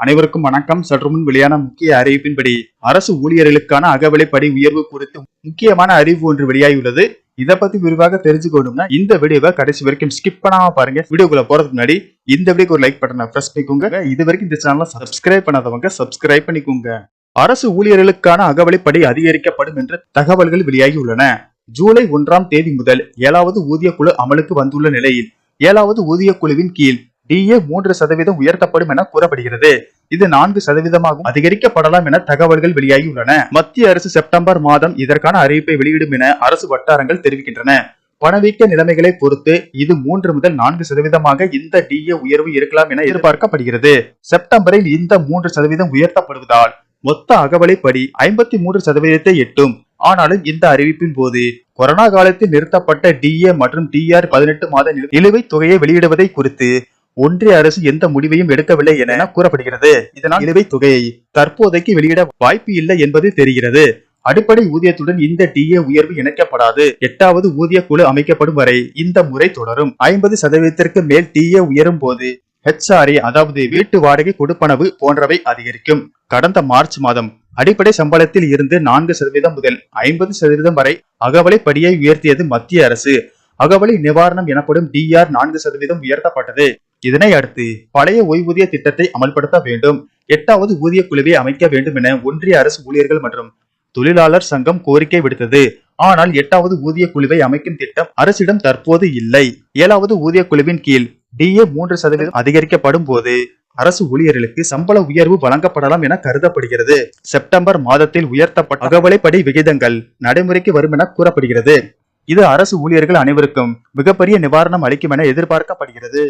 அனைவருக்கும் வணக்கம். சற்று முன் வெளியான முக்கிய அறிவிப்பின்படி அரசு ஊழியர்களுக்கான அகவிலைப்படி உயர்வு குறித்து முக்கியமான அறிவு ஒன்று வெளியாகியுள்ளது. இதை பத்தி விரிவாக தெரிஞ்சுக்கணும்னா இந்த வீடியோவை கடைசி வரைக்கும் ஸ்கிப் பண்ணாம பாருங்க. வீடியோக்குள்ள போறதுக்கு முன்னாடி இந்த வீடியோக்கு ஒரு லைக் பட்டனை ப்ரெஸ் பண்ணிக்கோங்க. இது வரைக்கும் இந்த சேனலை சப்ஸ்கிரைப் பண்ணாதவங்க சப்ஸ்கிரைப் பண்ணிக்கோங்க. அரசு ஊழியர்களுக்கான அகவலைப்படி அதிகரிக்கப்படும் என்ற தகவல்கள் வெளியாகி உள்ளன ஜூலை ஒன்றாம் தேதி முதல் ஏழாவது ஊதிய குழு அமலுக்கு வந்துள்ள நிலையில் ஏழாவது ஊதிய குழுவின் கீழ் டிஏ மூன்று சதவீதம் உயர்த்தப்படும் என கூறப்படுகிறது. இது நான்கு சதவீதமாகவும் அதிகரிக்கப்படலாம் என தகவல்கள் வெளியாகியுள்ளன. மத்திய அரசு செப்டம்பர் மாதம் இதற்கான அறிவிப்பை வெளியிடும் என அரசு வட்டாரங்கள் தெரிவிக்கின்றன. பணவீக்க நிலைமைகளை பொறுத்து இது மூன்று முதல் நான்கு சதவீதமாக இந்த டிஏ உயர்வு இருக்கலாம் என எதிர்பார்க்கப்படுகிறது. செப்டம்பரில் இந்த மூன்று சதவீதம் உயர்த்தப்படுவதால் மொத்த அகவலைப்படி ஐம்பத்தி மூன்று சதவீதத்தை எட்டும். ஆனாலும் இந்த அறிவிப்பின் போது கொரோனா காலத்தில் நிறுத்தப்பட்ட டிஏ மற்றும் டிஆர் பதினெட்டு மாத நிலு- நிலுவைத் தொகையை வெளியிடுவதை குறித்து ஒன்றிய அரசு எந்த முடிவையும் எடுக்கவில்லை என கூறப்படுகிறது. இதனால் நிலுவைத் தொகையை தற்போதைக்கு வெளியிட வாய்ப்பு இல்லை என்பது தெரிகிறது. அடிப்படை ஊதியத்துடன் இந்த டிஏ உயர்வு இணைக்கப்படாது. எட்டாவது ஊதிய குழு அமைக்கப்படும் வரை இந்த முறை தொடரும். ஐம்பது சதவீதத்திற்கு மேல் டிஏ உயரும் போது ஹெச்ஆர்ஏ அதாவது வீட்டு வாடகை கொடுப்பனவு போன்றவை அதிகரிக்கும். கடந்த மார்ச் மாதம் அடிப்படை சம்பளத்தில் இருந்து நான்கு சதவீதம் முதல் ஐம்பது சதவீதம் வரை அகவலை படியை உயர்த்தியது மத்திய அரசு. அகவலை நிவாரணம் எனப்படும் டிஆர் நான்கு சதவீதம் உயர்த்தப்பட்டது. இதனை அடுத்து பழைய ஓய்வூதிய திட்டத்தை அமல்படுத்த வேண்டும். எட்டாவது ஊதிய குழுவை அமைக்க வேண்டும் என ஒன்றிய அரசு ஊழியர்கள் மற்றும் தொழிலாளர் சங்கம் கோரிக்கை விடுத்தது. ஆனால் எட்டாவது ஊதிய குழுவை அமைக்கும் திட்டம் அரசிடம் தற்போது இல்லை. ஏழாவது ஊதிய குழுவின் கீழ் டிஏ மூன்று சதவீதம் அதிகரிக்கப்படும் போது அரசு ஊழியர்களுக்கு சம்பள உயர்வு வழங்கப்படலாம் என கருதப்படுகிறது. செப்டம்பர் மாதத்தில் உயர்த்தப்பட்ட அகவலைப்படி விகிதங்கள் நடைமுறைக்கு வரும் என கூறப்படுகிறது. இது அரசு ஊழியர்கள் அனைவருக்கும் மிகப்பெரிய நிவாரணம் அளிக்கும் என எதிர்பார்க்கப்படுகிறது.